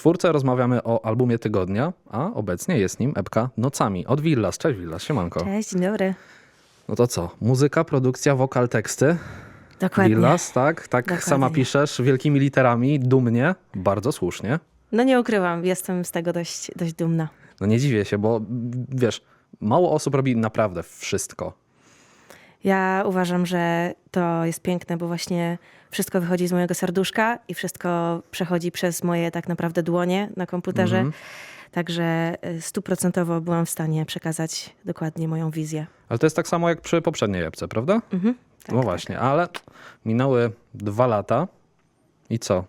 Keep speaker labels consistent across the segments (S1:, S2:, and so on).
S1: czwórce rozmawiamy o albumie tygodnia, a obecnie jest nim epka Nocami od Villas. Cześć Villas, siemanko.
S2: Cześć, dzień dobry.
S1: No to co? Muzyka, produkcja, wokal, teksty.
S2: Dokładnie.
S1: Villas, tak? Tak
S2: Dokładnie.
S1: sama piszesz wielkimi literami, dumnie, bardzo słusznie.
S2: No nie ukrywam, jestem z tego dość, dość dumna.
S1: No nie dziwię się, bo wiesz, mało osób robi naprawdę wszystko.
S2: Ja uważam, że to jest piękne, bo właśnie wszystko wychodzi z mojego serduszka i wszystko przechodzi przez moje tak naprawdę dłonie na komputerze.
S1: Mhm.
S2: Także y, stuprocentowo byłam w stanie przekazać dokładnie moją wizję.
S1: Ale to jest tak samo jak przy poprzedniej epce, prawda?
S2: Mhm. Tak,
S1: no
S2: tak.
S1: właśnie, ale minęły dwa lata. I co?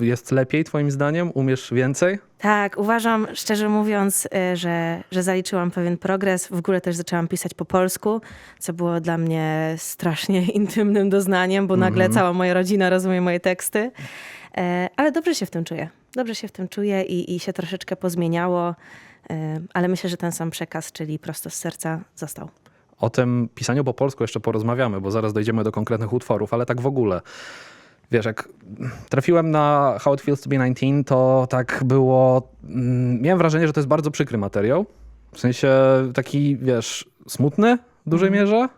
S1: Jest lepiej twoim zdaniem? Umiesz więcej?
S2: Tak, uważam, szczerze mówiąc, y, że, że zaliczyłam pewien progres. W ogóle też zaczęłam pisać po polsku, co było dla mnie strasznie intymnym doznaniem, bo nagle cała moja rodzina rozumie moje teksty. E, Ale dobrze się w tym czuję. Dobrze się w tym czuję i, i się troszeczkę pozmieniało, e, ale myślę, że ten sam przekaz, czyli prosto z serca, został.
S1: O tym pisaniu po polsku jeszcze porozmawiamy, bo zaraz dojdziemy do konkretnych utworów, ale tak w ogóle. Wiesz, jak trafiłem na How It Feels to Be 19, to tak było. mm, Miałem wrażenie, że to jest bardzo przykry materiał. W sensie taki, wiesz, smutny w dużej mierze.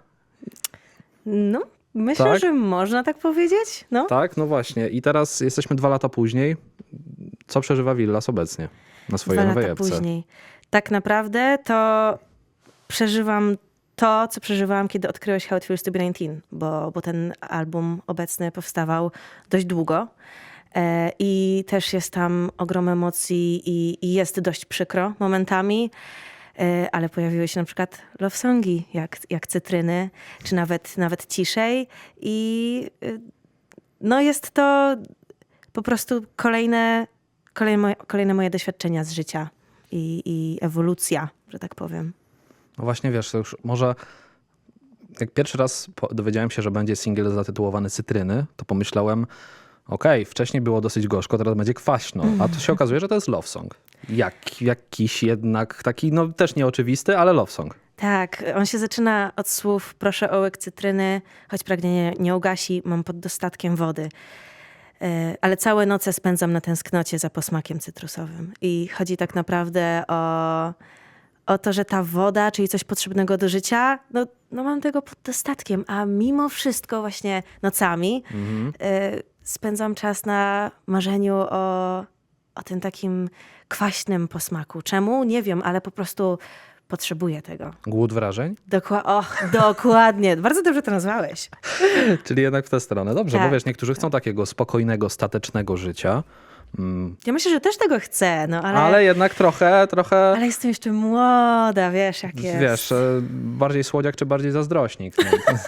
S2: No, myślę,
S1: Tak?
S2: że można tak powiedzieć. No.
S1: Tak, no właśnie. I teraz jesteśmy dwa lata później. Co przeżywa Villas obecnie na swojej
S2: Dwa
S1: nowej
S2: lata
S1: epce?
S2: później. Tak naprawdę to przeżywam to, co przeżywałam, kiedy odkryłeś How It Feels to Be 19, bo, bo ten album obecny powstawał dość długo. E, I też jest tam ogrom emocji i, i jest dość przykro momentami, e, ale pojawiły się na przykład love songi, jak, jak Cytryny, czy nawet, nawet Ciszej. I y, no jest to po prostu kolejne, kolejne, moje, kolejne moje doświadczenia z życia i, i ewolucja, że tak powiem.
S1: No właśnie, wiesz, to już może jak pierwszy raz dowiedziałem się, że będzie singiel zatytułowany Cytryny, to pomyślałem, okej, wcześniej było dosyć gorzko, teraz będzie kwaśno, a tu się okazuje, że to jest love song. Jak, jakiś jednak taki, no też nieoczywisty, ale love song.
S2: Tak, on się zaczyna od słów proszę o łyk cytryny, choć pragnienie nie ugasi, mam pod dostatkiem wody. E, Ale całe noce spędzam na tęsknocie za posmakiem cytrusowym. I chodzi tak naprawdę o, o to, że ta woda, czyli coś potrzebnego do życia, no, no mam tego pod dostatkiem, a mimo wszystko właśnie nocami e, spędzam czas na marzeniu o, o tym takim kwaśnym posmaku. Czemu? Nie wiem, ale po prostu potrzebuję tego.
S1: Głód wrażeń?
S2: Dokła- och, dokładnie. Bardzo dobrze to nazwałeś.
S1: Czyli jednak w tę stronę. Dobrze, bo
S2: Tak.
S1: wiesz, niektórzy chcą takiego spokojnego, statecznego życia, mm,
S2: Ja myślę, że też tego chcę, no ale,
S1: ale,
S2: ale...
S1: jednak trochę, trochę,
S2: jestem jeszcze młoda, wiesz, jak jest.
S1: wiesz, e, bardziej słodziak czy bardziej zazdrośnik. No.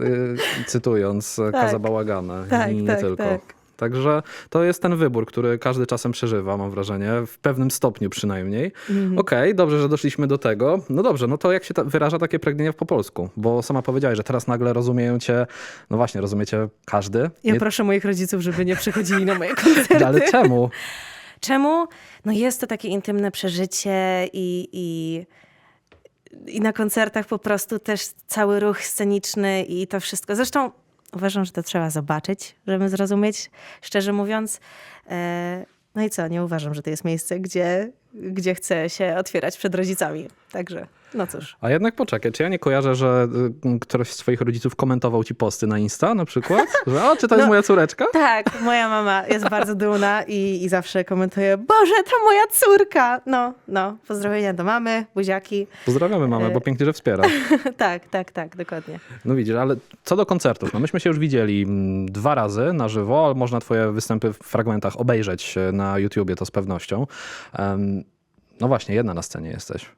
S1: Y, Cytując tak. Kaza Bałagana
S2: Tak,
S1: i nie
S2: tak,
S1: tylko.
S2: tak.
S1: Także to jest ten wybór, który każdy czasem przeżywa, mam wrażenie, w pewnym stopniu przynajmniej.
S2: Mhm.
S1: Okej, dobrze, że doszliśmy do tego. No dobrze, no to jak się ta, wyraża takie pragnienie po polsku? Bo sama powiedziałaś, że teraz nagle rozumieją cię, no właśnie, rozumiecie każdy.
S2: Ja
S1: Nie-
S2: proszę moich rodziców, żeby nie przychodzili na moje koncerty.
S1: ale czemu?
S2: Czemu? No jest to takie intymne przeżycie i, i, i na koncertach po prostu też cały ruch sceniczny i to wszystko. Zresztą uważam, że to trzeba zobaczyć, żeby zrozumieć, szczerze mówiąc. E, No i co, nie uważam, że to jest miejsce, gdzie, gdzie chcę się otwierać przed rodzicami. Także, no cóż.
S1: A jednak poczekaj, czy ja nie kojarzę, że y, któryś z twoich rodziców komentował ci posty na Insta na przykład? Że o, czy to jest
S2: No.
S1: moja córeczka?
S2: Tak, moja mama jest bardzo dumna i, i zawsze komentuje, Boże, to moja córka! No, no, pozdrowienia do mamy, buziaki.
S1: Pozdrawiamy mamę, bo pięknie, że wspiera.
S2: tak, tak, tak, dokładnie.
S1: No widzisz, ale co do koncertów, no myśmy się już widzieli mm, dwa razy na żywo, ale można twoje występy w fragmentach obejrzeć e, na YouTubie, to z pewnością. No właśnie, jedna na scenie jesteś,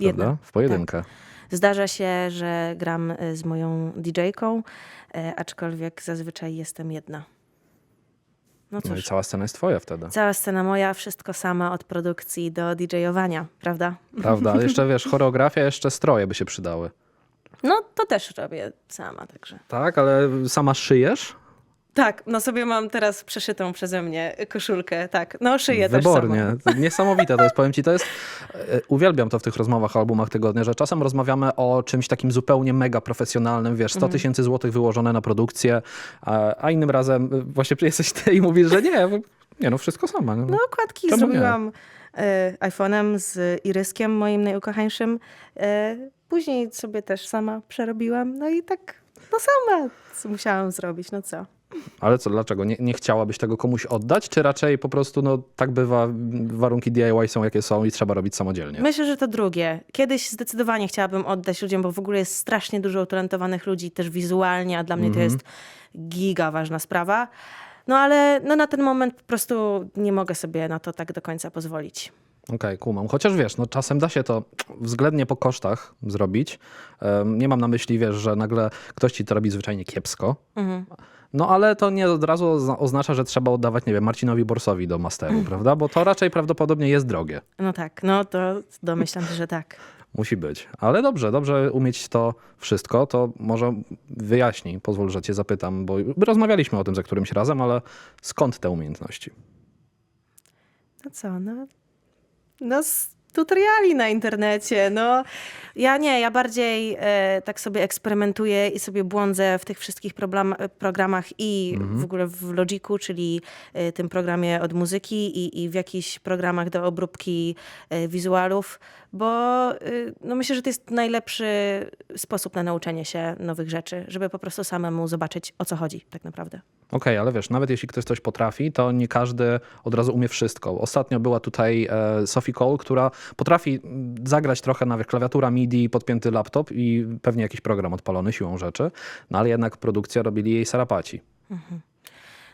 S2: Jedna,
S1: prawda? W pojedynkę.
S2: Zdarza się, że gram y, z moją DJ-ką, e, aczkolwiek zazwyczaj jestem jedna. No
S1: No i
S2: cóż,
S1: cała scena jest twoja wtedy,
S2: cała scena moja, wszystko sama od produkcji do DJ-owania, prawda?
S1: prawda? Ale jeszcze wiesz, choreografia, jeszcze stroje by się przydały.
S2: No to też robię sama, także.
S1: Tak, ale sama szyjesz?
S2: Tak, no sobie mam teraz przeszytą przeze mnie koszulkę, tak. No szyję też
S1: Wybornie. Niesamowite to jest, powiem ci, to jest, e, uwielbiam to w tych rozmowach o albumach tygodnia, że czasem rozmawiamy o czymś takim zupełnie mega profesjonalnym, wiesz, 100 tysięcy złotych wyłożone na produkcję, a, innym razem e, właśnie jesteś ty i mówisz, że nie, Nie no, wszystko sama. No.
S2: No, okładki
S1: Czemu nie?
S2: zrobiłam e, iPhone'em z Iryskiem, moim najukochańszym. E, później sobie też sama przerobiłam. No i tak, no sama musiałam zrobić, no co.
S1: Ale co, dlaczego? Nie, nie chciałabyś tego komuś oddać? Czy raczej po prostu, no tak bywa, warunki DIY są jakie są i trzeba robić samodzielnie?
S2: Myślę, że to drugie. Kiedyś zdecydowanie chciałabym oddać ludziom, bo w ogóle jest strasznie dużo utalentowanych ludzi, też wizualnie, a dla mnie to jest giga ważna sprawa. No ale no, na ten moment po prostu nie mogę sobie na to tak do końca pozwolić.
S1: Okej, kumam. Chociaż wiesz, no czasem da się to względnie po kosztach zrobić. Nie mam na myśli, wiesz, że nagle ktoś ci to robi zwyczajnie kiepsko. No ale to nie od razu ozna- oznacza, że trzeba oddawać, nie wiem, Marcinowi Borsowi do masteru, prawda? Bo to raczej prawdopodobnie jest drogie.
S2: No tak, no to domyślam się, że tak.
S1: Musi być. Ale dobrze, dobrze umieć to wszystko, to może wyjaśnij, pozwól, że cię zapytam, bo rozmawialiśmy o tym za którymś razem, ale skąd te umiejętności?
S2: No co, no, no z tutoriali na internecie, no. Ja nie, ja bardziej e, tak sobie eksperymentuję i sobie błądzę w tych wszystkich problem, programach i w ogóle w Logiku, czyli e, tym programie od muzyki i, i w jakichś programach do obróbki e, wizualów, bo e, no myślę, że to jest najlepszy sposób na nauczenie się nowych rzeczy, żeby po prostu samemu zobaczyć, o co chodzi tak naprawdę.
S1: Okej, ale wiesz, nawet jeśli ktoś coś potrafi, to nie każdy od razu umie wszystko. Ostatnio była tutaj e, Sophie Cole, która potrafi zagrać trochę na klawiatura MIDI, podpięty laptop i pewnie jakiś program odpalony siłą rzeczy, no ale jednak produkcja robili jej sarapaci.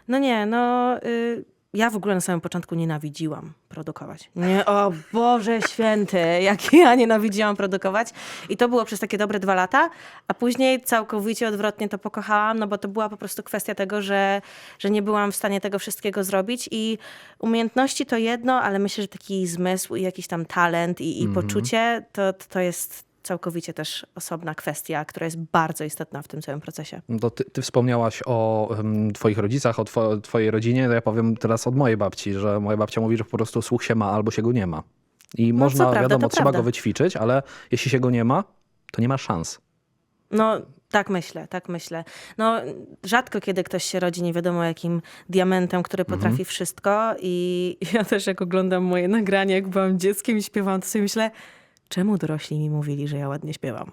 S2: No nie, no y, ja w ogóle na samym początku nienawidziłam produkować. Nie, o Boże święty, jak ja nienawidziłam produkować. I to było przez takie dobre dwa lata, a później całkowicie odwrotnie to pokochałam, no bo to była po prostu kwestia tego, że, że nie byłam w stanie tego wszystkiego zrobić i umiejętności to jedno, ale myślę, że taki zmysł i jakiś tam talent i, i poczucie to, to jest całkowicie też osobna kwestia, która jest bardzo istotna w tym całym procesie.
S1: No ty, ty wspomniałaś o em, twoich rodzicach, o two, twojej rodzinie, to ja powiem teraz od mojej babci, że moja babcia mówi, że po prostu słuch się ma albo się go nie ma. I można,
S2: co prawda,
S1: wiadomo, trzeba
S2: prawda.
S1: go wyćwiczyć, ale jeśli się go nie ma, to nie ma szans.
S2: No, tak myślę, tak myślę. No, rzadko kiedy ktoś się rodzi nie wiadomo jakim diamentem, który potrafi wszystko i ja też jak oglądam moje nagrania, jak byłam dzieckiem i śpiewałam, to sobie myślę, czemu dorośli mi mówili, że ja ładnie śpiewam?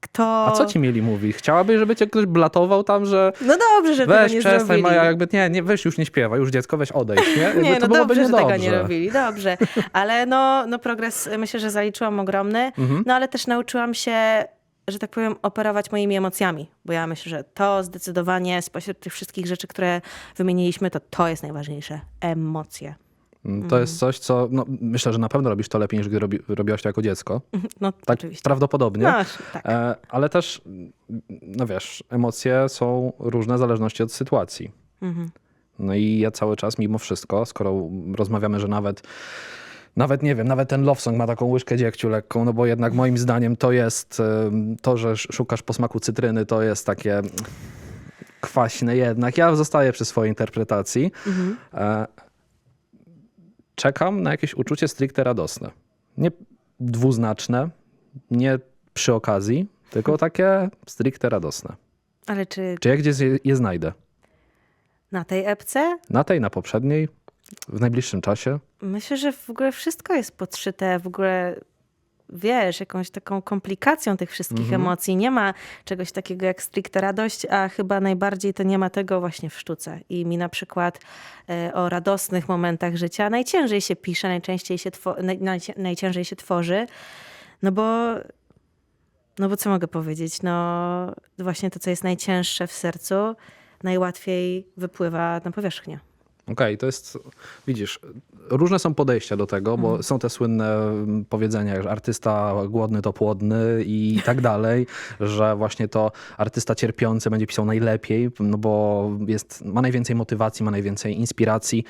S2: Kto...
S1: A co ci mieli mówić? Chciałabyś, żeby cię ktoś blatował tam, że
S2: No dobrze, że
S1: weź,
S2: tego nie
S1: przestań
S2: zrobili.
S1: Maja, jakby nie, nie, weź już nie śpiewa, już dziecko, weź odejdź, nie? Jakby
S2: Nie,
S1: to
S2: no dobrze, że tego nie robili, dobrze. Ale no, no progres myślę, że zaliczyłam ogromny.
S1: Mhm.
S2: No ale też nauczyłam się, że tak powiem, operować moimi emocjami. Bo ja myślę, że to zdecydowanie spośród tych wszystkich rzeczy, które wymieniliśmy, to to jest najważniejsze. Emocje.
S1: To jest coś, co no, myślę, że na pewno robisz to lepiej niż gdy robi, robiłaś to jako dziecko.
S2: No
S1: Tak
S2: oczywiście.
S1: prawdopodobnie.
S2: No, tak.
S1: E, ale też, no wiesz, emocje są różne w zależności od sytuacji.
S2: Mhm.
S1: No i ja cały czas, mimo wszystko, skoro rozmawiamy, że nawet, nawet nie wiem, nawet ten love song ma taką łyżkę dziegciu lekką, no bo jednak moim zdaniem to jest, em, to, że sz- szukasz posmaku cytryny, to jest takie kwaśne jednak. Ja zostaję przy swojej interpretacji.
S2: Mhm.
S1: Czekam na jakieś uczucie stricte radosne. Nie dwuznaczne, nie przy okazji, tylko takie stricte radosne.
S2: Ale czy
S1: Czy ja gdzieś je, je znajdę?
S2: na tej epce?
S1: Na tej, na poprzedniej, w najbliższym czasie?
S2: Myślę, że w ogóle wszystko jest podszyte, w ogóle wiesz, jakąś taką komplikacją tych wszystkich emocji. Nie ma czegoś takiego jak stricte radość, a chyba najbardziej to nie ma tego właśnie w sztuce. I mi na przykład e, o radosnych momentach życia najciężej się pisze, najczęściej się naj, najci- najciężej się tworzy, no bo no bo co mogę powiedzieć? No właśnie to, co jest najcięższe w sercu, najłatwiej wypływa na powierzchnię.
S1: Okej, to jest, widzisz, różne są podejścia do tego, bo są te słynne mm, powiedzenia, że artysta głodny to płodny i tak dalej, że właśnie to artysta cierpiący będzie pisał najlepiej, no bo jest, ma najwięcej motywacji, ma najwięcej inspiracji.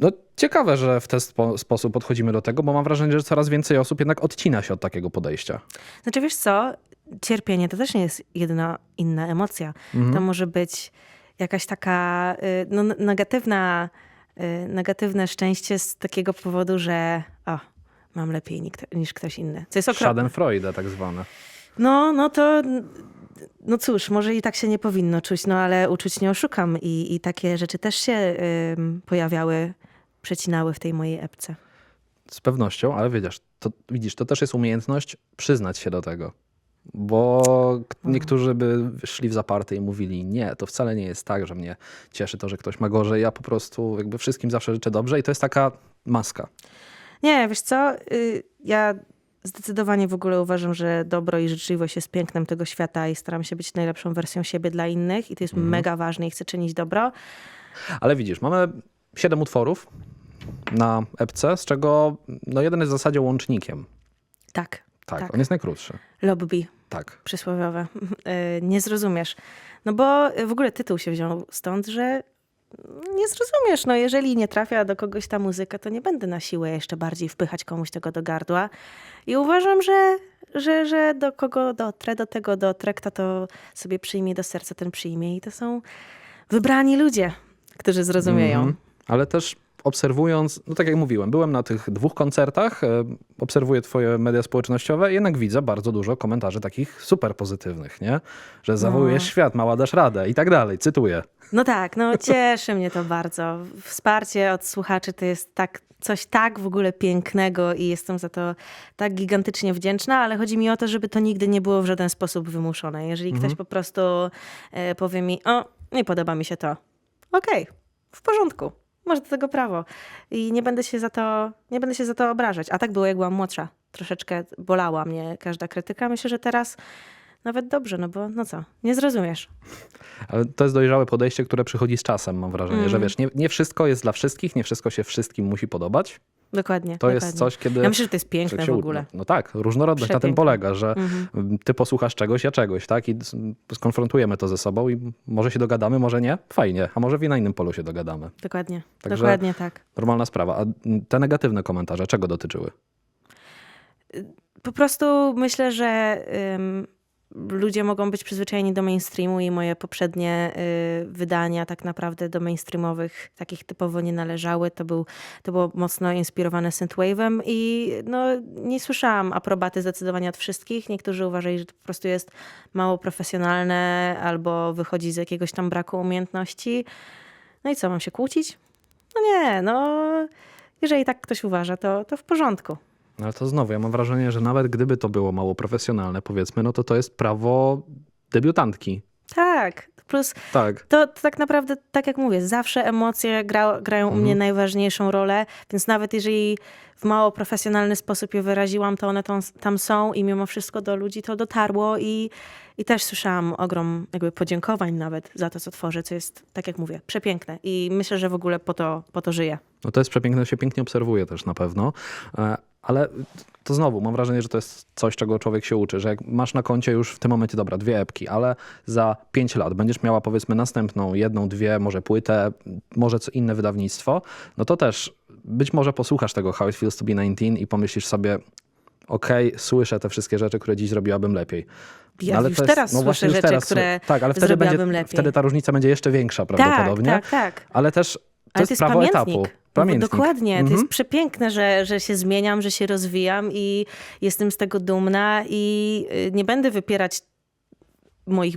S1: No ciekawe, że w ten spo, sposób podchodzimy do tego, bo mam wrażenie, że coraz więcej osób jednak odcina się od takiego podejścia.
S2: Znaczy wiesz co, cierpienie to też nie jest jedna inna emocja. To może być jakaś taka y, no, negatywna, y, negatywne szczęście z takiego powodu, że o, mam lepiej niż ktoś inny. Co jest okropne.
S1: Schadenfreude tak zwane.
S2: No, no to no cóż, może i tak się nie powinno czuć, no ale uczuć nie oszukam i, i takie rzeczy też się ym, pojawiały, przecinały w tej mojej epce.
S1: Z pewnością, ale widzisz to, widzisz, to też jest umiejętność przyznać się do tego. Bo k- niektórzy by szli w zaparte i mówili, nie, to wcale nie jest tak, że mnie cieszy to, że ktoś ma gorzej. Ja po prostu jakby wszystkim zawsze życzę dobrze i to jest taka maska.
S2: Nie, wiesz co, y, ja zdecydowanie w ogóle uważam, że dobro i życzliwość jest pięknem tego świata i staram się być najlepszą wersją siebie dla innych i to jest mega ważne i chcę czynić dobro.
S1: Ale widzisz, mamy siedem utworów na epce, z czego no, jeden jest w zasadzie łącznikiem.
S2: Tak,
S1: Tak,
S2: Tak.
S1: on jest najkrótszy.
S2: lobby.
S1: Tak.
S2: przysłowiowe. Y, Nie zrozumiesz. No bo w ogóle tytuł się wziął stąd, że nie zrozumiesz. No jeżeli nie trafia do kogoś ta muzyka, to nie będę na siłę jeszcze bardziej wpychać komuś tego do gardła. I uważam, że, że, że do kogo dotrę, do tego dotrę, kto to sobie przyjmie do serca, ten przyjmie. I to są wybrani ludzie, którzy zrozumieją.
S1: Mhm. Ale też obserwując, no tak jak mówiłem, byłem na tych dwóch koncertach, e, obserwuję twoje media społecznościowe, jednak widzę bardzo dużo komentarzy takich super pozytywnych, nie? Że zawołujesz świat, mała dasz radę i tak dalej, cytuję.
S2: No tak, no cieszy mnie to bardzo. Wsparcie od słuchaczy to jest tak, coś tak w ogóle pięknego i jestem za to tak gigantycznie wdzięczna, ale chodzi mi o to, żeby to nigdy nie było w żaden sposób wymuszone. Jeżeli ktoś po prostu e, powie mi, o, nie podoba mi się to, okej, w porządku. Masz do tego prawo. I nie będę się za to, nie będę się za to obrażać. A tak było, jak byłam młodsza. Troszeczkę bolała mnie każda krytyka. Myślę, że teraz nawet dobrze, no bo no co, nie zrozumiesz.
S1: Ale to jest dojrzałe podejście, które przychodzi z czasem, mam wrażenie,
S2: Mm.
S1: że wiesz, nie, nie wszystko jest dla wszystkich, nie wszystko się wszystkim musi podobać.
S2: Dokładnie.
S1: To
S2: dokładnie.
S1: jest coś, kiedy...
S2: Ja myślę, że to jest piękne w ogóle.
S1: No, no tak, różnorodność na tym polega, że
S2: Mhm.
S1: ty posłuchasz czegoś, ja czegoś, tak? I skonfrontujemy to ze sobą i może się dogadamy, może nie. Fajnie, a może w na innym polu się dogadamy.
S2: Dokładnie.
S1: Także-
S2: Dokładnie tak.
S1: Normalna sprawa. A te negatywne komentarze, czego dotyczyły?
S2: Po prostu myślę, że ym, ludzie mogą być przyzwyczajeni do mainstreamu i moje poprzednie y, wydania tak naprawdę do mainstreamowych takich typowo nie należały. To, był, to było mocno inspirowane synthwave'em i no, nie słyszałam aprobaty zdecydowanie od wszystkich. Niektórzy uważali, że to po prostu jest mało profesjonalne albo wychodzi z jakiegoś tam braku umiejętności. No i co, mam się kłócić? No nie, no jeżeli tak ktoś uważa, to, to w porządku.
S1: Ale to znowu, ja mam wrażenie, że nawet gdyby to było mało profesjonalne, powiedzmy, no to to jest prawo debiutantki.
S2: Tak. Plus
S1: Tak.
S2: to, to tak naprawdę, tak jak mówię, zawsze emocje gra, grają u mnie najważniejszą rolę, więc nawet jeżeli w mało profesjonalny sposób je wyraziłam, to one tam, tam są i mimo wszystko do ludzi to dotarło i, i też słyszałam ogrom jakby podziękowań nawet za to, co tworzę, co jest, tak jak mówię, przepiękne i myślę, że w ogóle po to, po to żyję.
S1: No to jest przepiękne, się pięknie obserwuje też na pewno. Ale to znowu, mam wrażenie, że to jest coś, czego człowiek się uczy, że jak masz na koncie już w tym momencie, dobra, dwie epki, ale za pięć lat będziesz miała powiedzmy następną, jedną, dwie, może płytę, może co inne wydawnictwo, no to też być może posłuchasz tego How It Feels To Be 19 i pomyślisz sobie, okej, słyszę te wszystkie rzeczy, które dziś zrobiłabym lepiej.
S2: Ja
S1: ale
S2: już
S1: jest-
S2: teraz
S1: no
S2: słyszę rzeczy,
S1: teraz,
S2: które
S1: Tak, ale wtedy,
S2: zrobiłabym
S1: będzie,
S2: lepiej.
S1: wtedy ta różnica będzie jeszcze większa
S2: Tak,
S1: prawdopodobnie.
S2: tak, tak.
S1: Ale też
S2: Ale to jest
S1: prawo
S2: pamiętnik.
S1: etapu.
S2: No,
S1: Pamiętnik.
S2: dokładnie, to
S1: Mhm.
S2: jest przepiękne, że, że się zmieniam, że się rozwijam i jestem z tego dumna i y, nie będę wypierać moich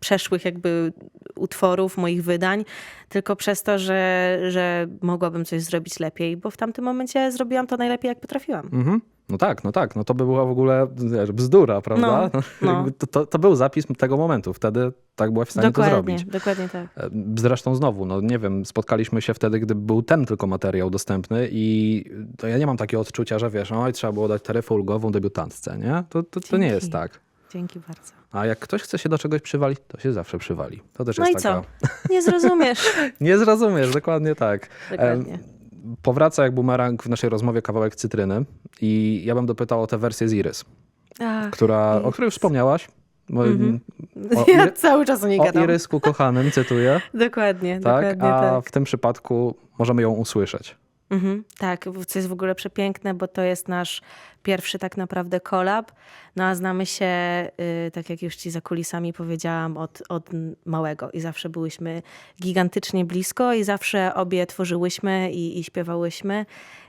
S2: przeszłych jakby utworów, moich wydań, tylko przez to, że, że mogłabym coś zrobić lepiej, bo w tamtym momencie zrobiłam to najlepiej, jak potrafiłam.
S1: Mhm. No tak, no tak. No to by była w ogóle wiesz, bzdura, prawda?
S2: No, no.
S1: Jakby To, to, to był zapis tego momentu. Wtedy tak byłaś w stanie to
S2: Dokładnie,
S1: zrobić.
S2: dokładnie tak.
S1: E, Zresztą znowu, no nie wiem, spotkaliśmy się wtedy, gdy był ten tylko materiał dostępny i to ja nie mam takiego odczucia, że wiesz, oj, trzeba było dać taryfę ulgową debiutantce, nie? To, to, to nie jest tak.
S2: Dzięki bardzo.
S1: A jak ktoś chce się do czegoś przywalić, to się zawsze przywali. To też
S2: No
S1: jest
S2: i
S1: taka...
S2: co? Nie zrozumiesz.
S1: Nie zrozumiesz, dokładnie tak.
S2: Dokładnie.
S1: Powraca jak bumerang w naszej rozmowie kawałek cytryny i ja bym dopytał o tę wersję z Iris.
S2: Ach,
S1: która, o której już wspomniałaś. Bo-
S2: Mhm.
S1: O,
S2: ja cały czas o niej
S1: o
S2: gadam.
S1: Irysku kochanym, cytuję,
S2: Dokładnie,
S1: tak?
S2: dokładnie
S1: A
S2: tak.
S1: w tym przypadku możemy ją usłyszeć.
S2: Mhm, tak, co jest w ogóle przepiękne, bo to jest nasz pierwszy tak naprawdę kolab. No a znamy się, y, tak jak już ci za kulisami powiedziałam, od, od małego i zawsze byłyśmy gigantycznie blisko i zawsze obie tworzyłyśmy i, i śpiewałyśmy.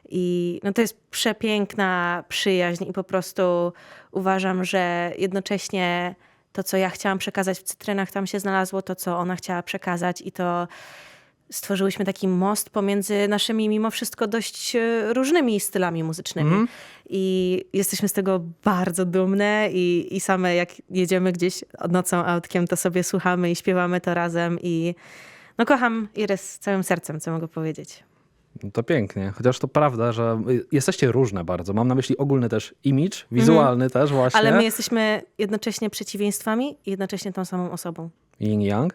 S2: I no to jest przepiękna przyjaźń i po prostu uważam, że jednocześnie to, co ja chciałam przekazać w cytrynach, tam się znalazło, to, co ona chciała przekazać i to stworzyłyśmy taki most pomiędzy naszymi mimo wszystko dość e, różnymi stylami muzycznymi. I jesteśmy z tego bardzo dumne i, i same jak jedziemy gdzieś nocą autkiem, to sobie słuchamy i śpiewamy to razem i no kocham Iris całym sercem, co mogę powiedzieć.
S1: No To pięknie. Chociaż to prawda, że y, jesteście różne bardzo. Mam na myśli ogólny też image, wizualny też właśnie.
S2: Ale my jesteśmy jednocześnie przeciwieństwami i jednocześnie tą samą osobą.
S1: Yin Yang.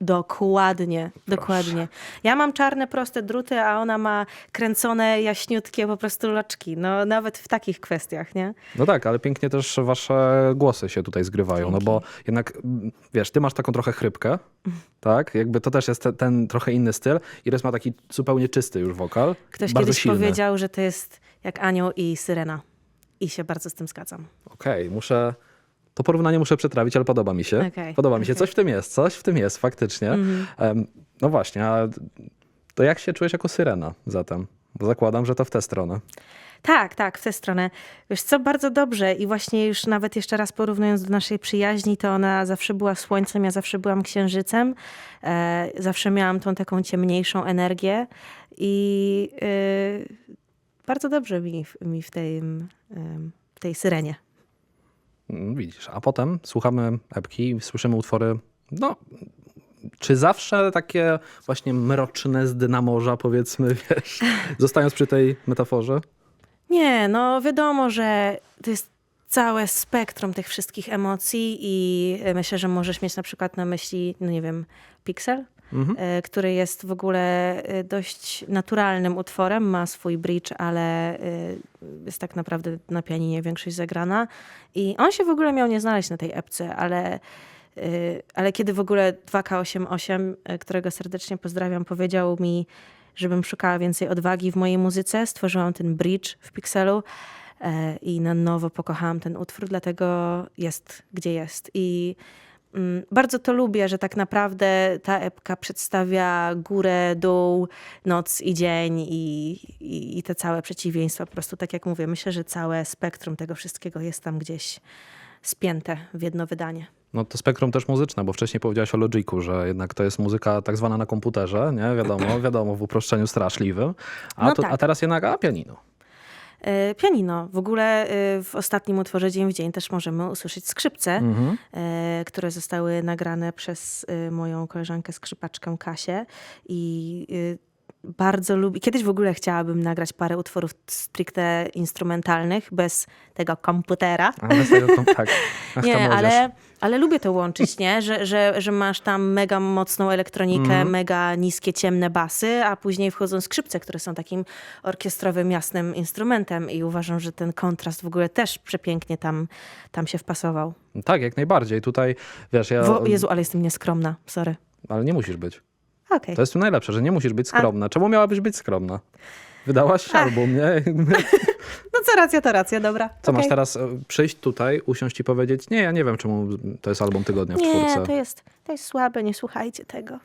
S2: Dokładnie, dokładnie. Ja mam czarne, proste druty, a ona ma kręcone, jaśniutkie po prostu loczki. No nawet w takich kwestiach, nie?
S1: No tak, ale pięknie też wasze głosy się tutaj zgrywają, no bo jednak, mm, wiesz, ty masz taką trochę chrypkę, tak? Jakby to też jest te, ten trochę inny styl. Iris ma taki zupełnie czysty już wokal.
S2: Ktoś kiedyś
S1: silny.
S2: powiedział, że to jest jak anioł i syrena. I się bardzo z tym zgadzam.
S1: Okej, muszę. To porównanie muszę przetrawić, ale podoba mi się.
S2: Okej,
S1: podoba mi się. Coś w tym jest, coś w tym jest, faktycznie. Em, no właśnie, a to jak się czujesz jako syrena zatem? Bo zakładam, że to w tę stronę.
S2: Tak, tak, w tę stronę. Wiesz co, bardzo dobrze i właśnie już nawet jeszcze raz porównując do naszej przyjaźni, to ona zawsze była słońcem, ja zawsze byłam księżycem. E, zawsze miałam tą taką ciemniejszą energię i e, bardzo dobrze mi, mi w, tej, w tej syrenie.
S1: Mm, Widzisz, a potem słuchamy epki i słyszymy utwory, no, czy zawsze takie właśnie mroczne z dna morza, powiedzmy, wiesz, zostając przy tej metaforze?
S2: Nie, no wiadomo, że to jest całe spektrum tych wszystkich emocji i myślę, że możesz mieć na przykład na myśli, no nie wiem, Pixel, e, który jest w ogóle e, dość naturalnym utworem, ma swój bridge, ale e, jest tak naprawdę na pianinie większość zagrana i on się w ogóle miał nie znaleźć na tej epce, ale ale kiedy w ogóle 2K88, e, którego serdecznie pozdrawiam, powiedział mi, żebym szukała więcej odwagi w mojej muzyce, stworzyłam ten bridge w Pixelu i na nowo pokochałam ten utwór, dlatego jest gdzie jest. I bardzo to lubię, że tak naprawdę ta epka przedstawia górę, dół, noc i dzień i, i, i te całe przeciwieństwa. Po prostu tak jak mówię, myślę, że całe spektrum tego wszystkiego jest tam gdzieś spięte w jedno wydanie.
S1: No to spektrum też muzyczne, bo wcześniej powiedziałaś o Logiku, że jednak to jest muzyka tak zwana na komputerze, nie? Wiadomo, wiadomo, w uproszczeniu straszliwym. A,
S2: No
S1: to,
S2: tak.
S1: a teraz jednak, a pianino.
S2: E, Pianino. W ogóle e, w ostatnim utworze Dzień w Dzień też możemy usłyszeć skrzypce,
S1: Mhm.
S2: e, które zostały nagrane przez moją koleżankę skrzypaczkę Kasię i bardzo lubię. Kiedyś w ogóle chciałabym nagrać parę utworów stricte instrumentalnych, bez tego komputera.
S1: A bez tego, kom- tak. Ach,
S2: Nie, ale, ale lubię to łączyć, nie? Że, że, że masz tam mega mocną elektronikę,
S1: Mhm.
S2: mega niskie, ciemne basy, a później wchodzą skrzypce, które są takim orkiestrowym, jasnym instrumentem i uważam, że ten kontrast w ogóle też przepięknie tam, tam się wpasował.
S1: Tak, jak najbardziej. Tutaj, wiesz, ja...
S2: Wo, Jezu, ale jestem nieskromna, sorry.
S1: Ale nie musisz być.
S2: Okej.
S1: To jest tu najlepsze, że nie musisz być skromna. Czemu miałabyś być skromna? Wydałaś album, nie?
S2: No co racja, to racja, dobra.
S1: Co, masz
S2: Okej.
S1: teraz e, przyjść tutaj, usiąść i powiedzieć, nie, ja nie wiem, czemu to jest album tygodnia w
S2: Nie,
S1: czwórce.
S2: to jest, to jest słabe, nie słuchajcie tego.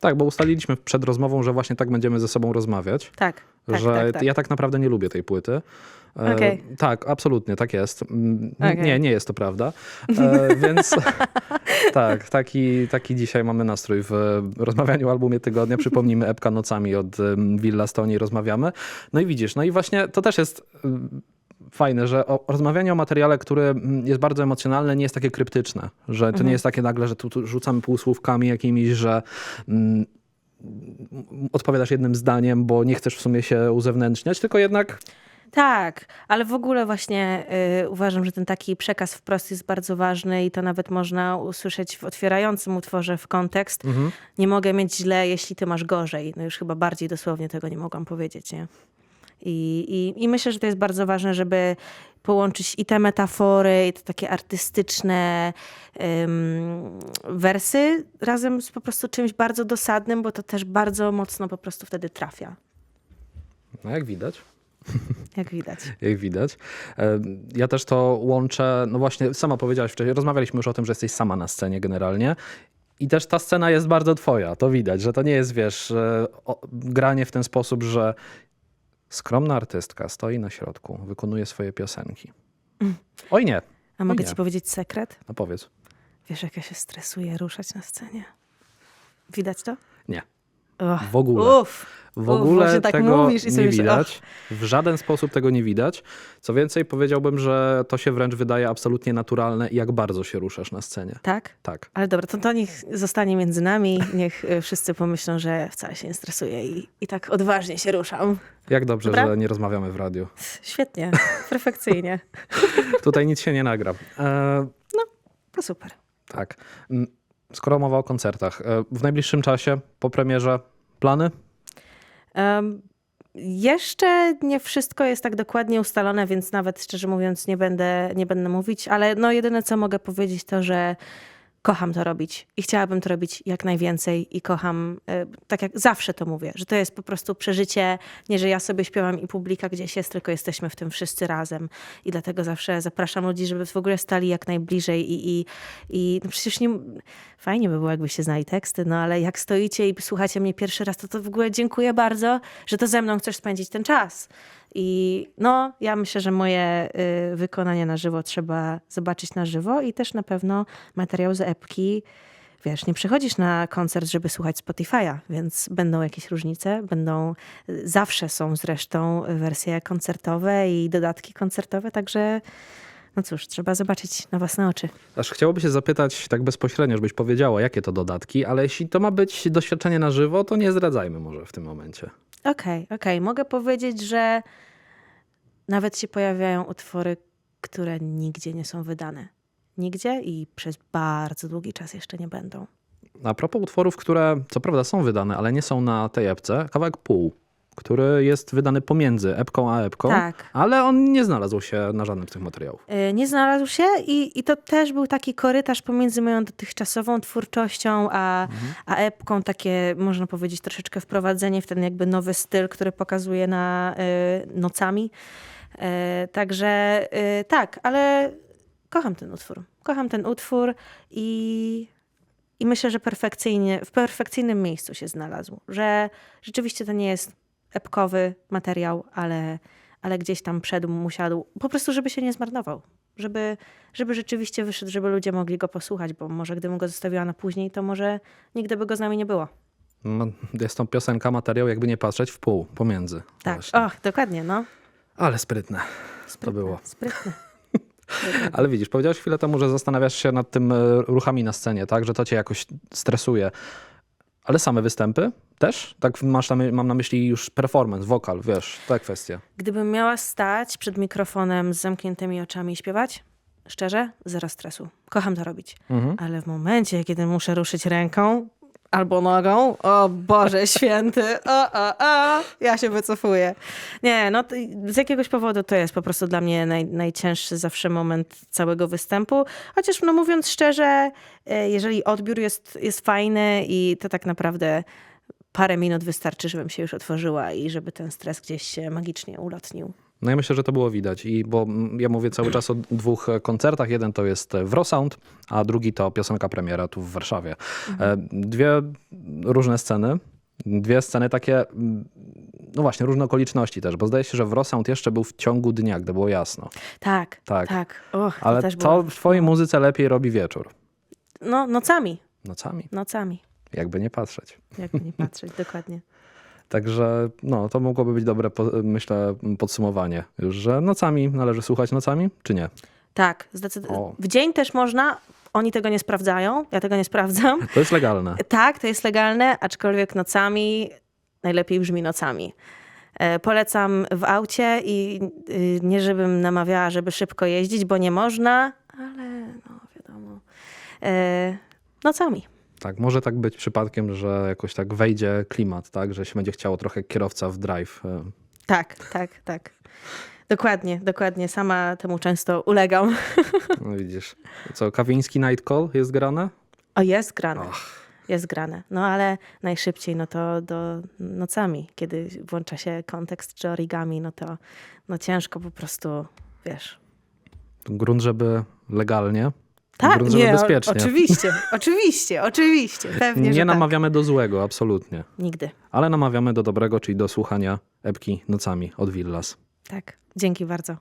S1: Tak, bo ustaliliśmy przed rozmową, że właśnie tak będziemy ze sobą rozmawiać.
S2: Tak, tak,
S1: że
S2: tak, tak.
S1: ja tak naprawdę nie lubię tej płyty. E,
S2: Okej.
S1: Tak, absolutnie, tak jest. N-
S2: Okej.
S1: Nie, nie jest to prawda. E, więc tak, taki, taki dzisiaj mamy nastrój w rozmawianiu o albumie tygodnia. Przypomnijmy Epka nocami od Villa Stoni rozmawiamy. No i widzisz, no i właśnie to też jest fajne, że o, rozmawianie o materiale, który mm, jest bardzo emocjonalny, nie jest takie kryptyczne. Że to
S2: Mhm.
S1: nie jest takie nagle, że tu, tu rzucamy półsłówkami jakimiś, że mm, odpowiadasz jednym zdaniem, bo nie chcesz w sumie się uzewnętrzniać, tylko jednak
S2: Tak, ale w ogóle właśnie y, uważam, że ten taki przekaz wprost jest bardzo ważny i to nawet można usłyszeć w otwierającym utworze w kontekst. Nie mogę mieć źle, jeśli ty masz gorzej. No już chyba bardziej dosłownie tego nie mogłam powiedzieć, nie? I, i, I myślę, że to jest bardzo ważne, żeby połączyć i te metafory, i te takie artystyczne ym, wersy razem z po prostu czymś bardzo dosadnym, bo to też bardzo mocno po prostu wtedy trafia,
S1: no jak widać,
S2: jak widać.
S1: jak widać. E, Ja też to łączę, no właśnie sama powiedziałaś wcześniej, rozmawialiśmy już o tym, że jesteś sama na scenie generalnie. I też ta scena jest bardzo twoja, to widać, że to nie jest, wiesz, e, granie w ten sposób, że skromna artystka stoi na środku, wykonuje swoje piosenki. Oj nie,
S2: A mogę
S1: nie.
S2: ci powiedzieć sekret?
S1: no powiedz.
S2: Wiesz, jak ja się stresuję ruszać na scenie? Widać to?
S1: Nie. W ogóle.
S2: Uff,
S1: W
S2: Uf,
S1: ogóle
S2: właśnie tak
S1: tego
S2: mówisz i
S1: nie widać. W żaden sposób tego nie widać. Co więcej, powiedziałbym, że to się wręcz wydaje absolutnie naturalne, jak bardzo się ruszasz na scenie.
S2: Tak?
S1: Tak.
S2: Ale dobra, to, to niech zostanie między nami. Niech y, wszyscy pomyślą, że wcale się nie stresuję i, i tak odważnie się ruszam.
S1: Jak dobrze,
S2: Dobra?
S1: że nie rozmawiamy w radiu.
S2: Świetnie, perfekcyjnie.
S1: Tutaj nic się nie nagra. E,
S2: To super.
S1: tak. Skoro mowa o koncertach, e, w najbliższym czasie, po premierze, plany?
S2: Em, jeszcze nie wszystko jest tak dokładnie ustalone, więc nawet szczerze mówiąc nie będę, nie będę mówić, ale no jedyne co mogę powiedzieć to, że kocham to robić i chciałabym to robić jak najwięcej i kocham, e, tak jak zawsze to mówię, że to jest po prostu przeżycie, nie że ja sobie śpiewam i publika gdzieś jest, tylko jesteśmy w tym wszyscy razem i dlatego zawsze zapraszam ludzi, żeby w ogóle stali jak najbliżej i, i, i no przecież nie, fajnie by było jakbyście znali teksty, no ale jak stoicie i słuchacie mnie pierwszy raz, to to w ogóle dziękuję bardzo, że to ze mną chcesz spędzić ten czas. I no, ja myślę, że moje y, na żywo trzeba zobaczyć na żywo i też na pewno materiał z epki. Wiesz, nie przychodzisz na koncert, żeby słuchać Spotify'a, więc będą jakieś różnice, będą, y, zawsze są zresztą wersje koncertowe i dodatki koncertowe, także no cóż, trzeba zobaczyć na własne oczy.
S1: Aż chciałoby się zapytać tak bezpośrednio, żebyś powiedziała, jakie to dodatki, ale jeśli to ma być doświadczenie na żywo, to nie zdradzajmy może w tym momencie.
S2: Okej, okej. Mogę powiedzieć, że nawet się pojawiają utwory, które nigdzie nie są wydane. Nigdzie i przez bardzo długi czas jeszcze nie będą.
S1: A propos utworów, które co prawda są wydane, ale nie są na tej epce, kawałek pół, który jest wydany pomiędzy epką a epką,
S2: Tak.
S1: ale on nie znalazł się na żadnym z tych materiałów.
S2: Y, Nie znalazł się i, i to też był taki korytarz pomiędzy moją dotychczasową twórczością a, a epką, takie można powiedzieć troszeczkę wprowadzenie w ten jakby nowy styl, który pokazuje na y, nocami. Y, także y, tak, ale kocham ten utwór. Kocham ten utwór i, i myślę, że perfekcyjnie, w perfekcyjnym miejscu się znalazł. Że rzeczywiście to nie jest epkowy materiał, ale, ale gdzieś tam przed mu siadł, po prostu, żeby się nie zmarnował. Żeby, żeby rzeczywiście wyszedł, żeby ludzie mogli go posłuchać, bo może gdybym go zostawiła na później, to może nigdy by go z nami nie było.
S1: No, Jest to piosenka, materiał, jakby nie patrzeć, w pół, pomiędzy.
S2: Tak,
S1: Właśnie.
S2: och, dokładnie, no.
S1: Ale sprytne.
S2: Sprytne,
S1: było.
S2: Sprytne.
S1: Ale widzisz, powiedziałeś chwilę temu, że zastanawiasz się nad tym e, ruchami na scenie, tak? Że to cię jakoś stresuje. Ale same występy też? Tak masz na, mam na myśli już performance, wokal, wiesz, ta kwestia.
S2: Gdybym miała stać przed mikrofonem z zamkniętymi oczami i śpiewać, szczerze, zero stresu. Kocham to robić.
S1: Mhm.
S2: Ale w momencie, kiedy muszę ruszyć ręką albo nogą, o Boże święty, o, o, o, ja się wycofuję. Nie, no z jakiegoś powodu to jest po prostu dla mnie naj, najcięższy zawsze moment całego występu. Chociaż no mówiąc szczerze, e, jeżeli odbiór jest, jest fajny i to tak naprawdę parę minut wystarczy, żebym się już otworzyła i żeby ten stres gdzieś się magicznie ulotnił.
S1: No ja myślę, że to było widać. I bo mm, ja mówię cały czas o dwóch e, koncertach. Jeden to jest e, Wrosound, a drugi to piosenka premiera tu w Warszawie. E, Dwie różne sceny. Dwie sceny takie, mm, no właśnie, różne okoliczności też, bo zdaje się, że Wrosound jeszcze był w ciągu dnia, gdy było jasno.
S2: Tak,
S1: Tak.
S2: tak. Och,
S1: Ale
S2: to
S1: to w twojej muzyce lepiej robi wieczór.
S2: No, nocami,
S1: Nocami,
S2: nocami.
S1: jakby nie patrzeć.
S2: Jakby nie patrzeć, dokładnie.
S1: Także no, to mogłoby być dobre, myślę, podsumowanie. Już, że nocami należy słuchać nocami, czy nie?
S2: Tak, zdecydowanie. W dzień też można. Oni tego nie sprawdzają, ja tego nie sprawdzam.
S1: To jest legalne.
S2: Tak, to jest legalne, aczkolwiek nocami najlepiej brzmi nocami. E, Polecam w aucie i y, nie żebym namawiała, żeby szybko jeździć, bo nie można, ale no wiadomo. E, Nocami.
S1: Tak, może tak być przypadkiem, że jakoś tak wejdzie klimat, tak, że się będzie chciało trochę kierowca w drive. e,
S2: Tak, tak, tak. Dokładnie, dokładnie. Sama temu często ulegam.
S1: No widzisz. Co, Kawiński Night Call jest grane?
S2: O, jest grane. Jest grane. No ale najszybciej no to do nocami, kiedy włącza się kontekst czy origami, no to no ciężko po prostu, wiesz.
S1: Grunt, żeby legalnie.
S2: Tak, nie,
S1: bezpiecznie.
S2: oczywiście, oczywiście, oczywiście. Pewnie,
S1: Nie
S2: tak.
S1: namawiamy do złego, absolutnie.
S2: Nigdy.
S1: Ale namawiamy do dobrego, czyli do słuchania epki nocami od Villas.
S2: Tak. Dzięki bardzo.